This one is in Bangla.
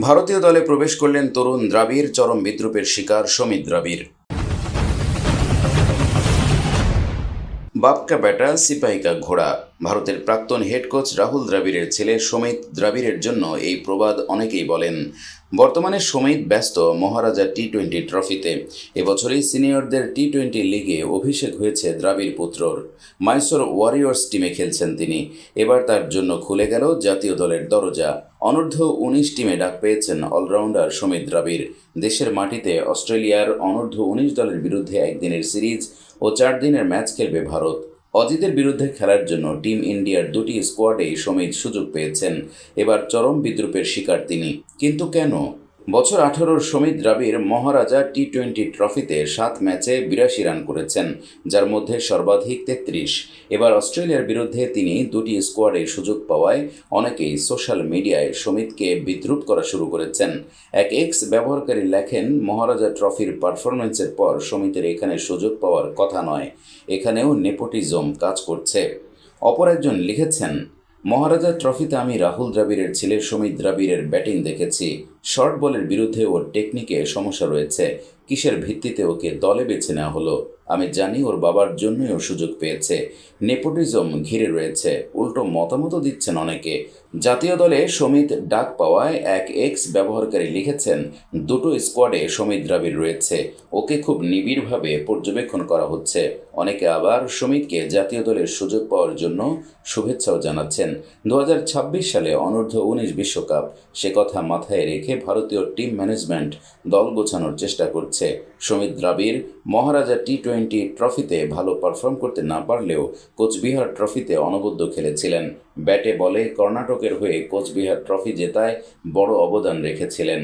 ভারতীয় দলে প্রবেশ করলেন তরুণ দ্রাবিড়, চরম বিদ্রুপের শিকার সমিত দ্রাবিড়। বাপকা ব্যাটা সিপাহিকা ঘোড়া। ভারতের প্রাক্তন হেড কোচ রাহুল দ্রাবিড়ের ছেলে সমিত দ্রাবিড়ের জন্য এই প্রবাদ অনেকেই বলেন। বর্তমানে সমিত ব্যস্ত মহারাজা টি টোয়েন্টি ট্রফিতে এবছরই সিনিয়রদের টি টোয়েন্টি লিগে অভিষেক হয়েছে দ্রাবিড় পুত্রর। মাইসোর ওয়ারিয়র্স টিমে খেলছেন তিনি। এবার তার জন্য খুলে গেল জাতীয় দলের দরজা। অনূর্ধ্ব উনিশ টিমে ডাক পেয়েছেন অলরাউন্ডার সমিত দ্রাবিড়। দেশের মাটিতে অস্ট্রেলিয়ার অনূর্ধ্ব উনিশ দলের বিরুদ্ধে একদিনের সিরিজ ও চার দিনের ম্যাচ খেলবে ভারত। অজিতের বিরুদ্ধে খেলার জন্য টিম ইন্ডিয়ার দুটি স্কোয়াডেই সমিত সুযোগ পেয়েছেন। এবার চরম বিদ্রুপের শিকার তিনি। কিন্তু কেন? বছর আঠারোর সমিত দ্রাবিড় মহারাজা টি টোয়েন্টি ট্রফিতে সাত ম্যাচে বিরাশি রান করেছেন, যার মধ্যে সর্বাধিক তেত্রিশ। এবার অস্ট্রেলিয়ার বিরুদ্ধে তিনি দুটি স্কোয়াডে সুযোগ পাওয়ায় অনেকেই সোশ্যাল মিডিয়ায় সমিতকে বিদ্রুপ করা শুরু করেছেন। এক এক্স ব্যবহারকারী লেখেন, মহারাজা ট্রফির পারফরমেন্সের পর সমিতের এখানে সুযোগ পাওয়ার কথা নয়, এখানেও নেপোটিজম কাজ করছে। অপর একজন লিখেছেন, মহারাজা ট্রফিতে আমি রাহুল দ্রাবিড়ের ছেলে সমিত দ্রাবিড়ের ব্যাটিং দেখেছি শর্ট বলের বিরুদ্ধে ওর টেকনিকে সমস্যা রয়েছে। কিসের ভিত্তিতে ওকে দলে বেছে নেওয়া হলো? আমি জানি ওর বাবার জন্যই ও সুযোগ পেয়েছে। নেপোটিজম ঘিরে রয়েছে। উল্টো মতামতও দিচ্ছেন অনেকে। জাতীয় দলে সমিত ডাক পাওয়ায় এক এক্স ব্যবহারকারী লিখেছেন, দুটো স্কোয়াডে সমিত দ্রাবিড় রয়েছে। ওকে খুব নিবিড়ভাবে পর্যবেক্ষণ করা হচ্ছে। অনেকে আবার সমিতকে জাতীয় দলের সুযোগ পাওয়ার জন্য শুভেচ্ছাও জানাচ্ছেন। দু হাজার ছাব্বিশ সালে অনূর্ধ্ব উনিশ বিশ্বকাপ, সে কথা মাথায় রেখে ভারতীয় টিম ম্যানেজমেন্ট দল গোছানোর চেষ্টা করছে। সমিত দ্রাবিড়, মহারাজা টি টোয়েন্টি ট্রফিতে ভালো পারফর্ম করতে না পারলেও কোচবিহার ট্রফিতে অনবদ্য খেলেছিলেন। ব্যাটে বলে কর্ণাটকের হয়ে কোচবিহার ট্রফি জেতায় বড় অবদান রেখেছিলেন।